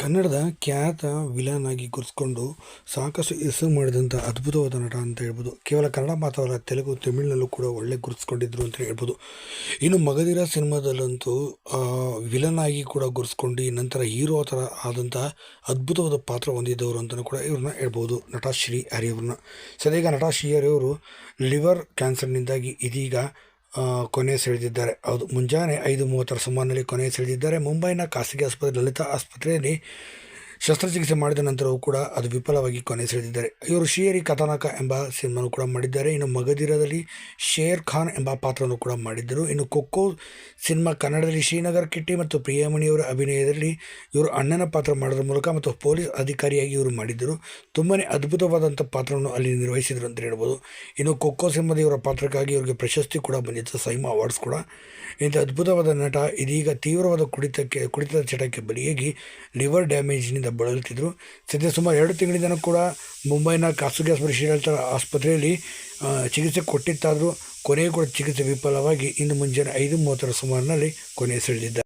ಕನ್ನಡದ ಖ್ಯಾತ ವಿಲನ್ ಆಗಿ ಗುರ್ಸ್ಕೊಂಡು ಸಾಕಷ್ಟು ಹೆಸರು ಮಾಡಿದಂಥ ಅದ್ಭುತವಾದ ನಟ ಅಂತ ಹೇಳ್ಬೋದು. ಕೇವಲ ಕನ್ನಡ ಮಾತ್ರವಲ್ಲ, ತೆಲುಗು, ತಮಿಳಿನಲ್ಲೂ ಕೂಡ ಒಳ್ಳೆ ಗುರುತಿಸ್ಕೊಂಡಿದ್ರು ಅಂತ ಹೇಳ್ಬೋದು. ಇನ್ನು ಮಗದಿರ ಸಿನಿಮಾದಲ್ಲಂತೂ ವಿಲನ್ ಆಗಿ ಕೂಡ ಗುರ್ಸ್ಕೊಂಡು ನಂತರ ಹೀರೋ ಥರ ಆದಂಥ ಅದ್ಭುತವಾದ ಪಾತ್ರ ಹೊಂದಿದ್ದವರು ಅಂತಲೂ ಕೂಡ ಇವ್ರನ್ನ ಹೇಳ್ಬೋದು, ನಟ ಶ್ರೀ ಹರಿಯವ್ರನ್ನ. ಸದ್ಯ ನಟ ಶ್ರೀ ಹರಿಯವರು ಲಿವರ್ ಕ್ಯಾನ್ಸರ್ನಿಂದಾಗಿ ಇದೀಗ ಕೊನೆ ಸೆಳೆದಿದ್ದಾರೆ. ಹೌದು ಮುಂಜಾನೆ ಐದು ಮೂವತ್ತರ ಸುಮಾರಿನಲ್ಲಿ ಕೊನೆ ಸೆಳೆದಿದ್ದಾರೆ. ಮುಂಬೈನ ಖಾಸಗಿ ಆಸ್ಪತ್ರೆ ಲಲಿತಾ ಆಸ್ಪತ್ರೆಯಲ್ಲಿ ಶಸ್ತ್ರಚಿಕಿತ್ಸೆ ಮಾಡಿದ ನಂತರವೂ ಕೂಡ ಅದು ವಿಫಲವಾಗಿ ಕೊನೆ ಸೆಳೆದಿದ್ದಾರೆ. ಇವರು ಶೇರಿ ಕಥಾನಕ ಎಂಬ ಸಿನಿಮಾನು ಕೂಡ ಮಾಡಿದ್ದಾರೆ. ಇನ್ನು ಮಗದಿರದಲ್ಲಿ ಶೇರ್ ಖಾನ್ ಎಂಬ ಪಾತ್ರವನ್ನು ಕೂಡ ಮಾಡಿದ್ದರು. ಇನ್ನು ಕೊಕ್ಕೋ ಸಿನಿಮಾ ಕನ್ನಡದಲ್ಲಿ ಶ್ರೀನಗರ್ ಕಿಟ್ಟಿ ಮತ್ತು ಪ್ರಿಯಮಣಿಯವರ ಅಭಿನಯದಲ್ಲಿ ಇವರು ಅಣ್ಣನ ಪಾತ್ರ ಮಾಡೋದ್ರ ಮೂಲಕ ಮತ್ತು ಪೊಲೀಸ್ ಅಧಿಕಾರಿಯಾಗಿ ಇವರು ಮಾಡಿದ್ದರು. ತುಂಬಾ ಅದ್ಭುತವಾದಂಥ ಪಾತ್ರವನ್ನು ಅಲ್ಲಿ ನಿರ್ವಹಿಸಿದರು ಅಂತ ಹೇಳ್ಬೋದು. ಇನ್ನು ಕೊಕ್ಕೋ ಸಿನಿಮಾದ ಇವರ ಪಾತ್ರಕ್ಕಾಗಿ ಇವರಿಗೆ ಪ್ರಶಸ್ತಿ ಕೂಡ ಬಂದಿತ್ತು. ಸೈಮಾ ಅವಾರ್ಡ್ಸ್ ಕೂಡ. ಇಂಥ ಅದ್ಭುತವಾದ ನಟ ಇದೀಗ ತೀವ್ರವಾದ ಕುಡಿತಕ್ಕೆ ಕುಡಿತದ ಚಟಕ್ಕೆ ಬಲಿಯಾಗಿ ಲಿವರ್ ಡ್ಯಾಮೇಜ್ನಿಂದ ಬಳಲುತ್ತಿದ್ದರು ಸದ್ಯ ಸುಮಾರು ಎರಡು ತಿಂಗಳಿಂದ ಕೂಡ ಮುಂಬೈನ ಖಾಸಗಿ ಆಸ್ಪತ್ರೆ ಶ್ರೀಲಂತ ಆಸ್ಪತ್ರೆಯಲ್ಲಿ ಚಿಕಿತ್ಸೆ ಕೊಟ್ಟಿತ್ತಾದರೂ. ಕೊನೆಯೂ ಕೂಡ ಚಿಕಿತ್ಸೆ ವಿಫಲವಾಗಿ ಇಂದು ಮುಂಜಾನೆ ಐದು ಮೂವತ್ತರ ಸುಮಾರಿನಲ್ಲಿ ಕೊನೆ ಸೆಳೆದಿದ್ದಾರೆ.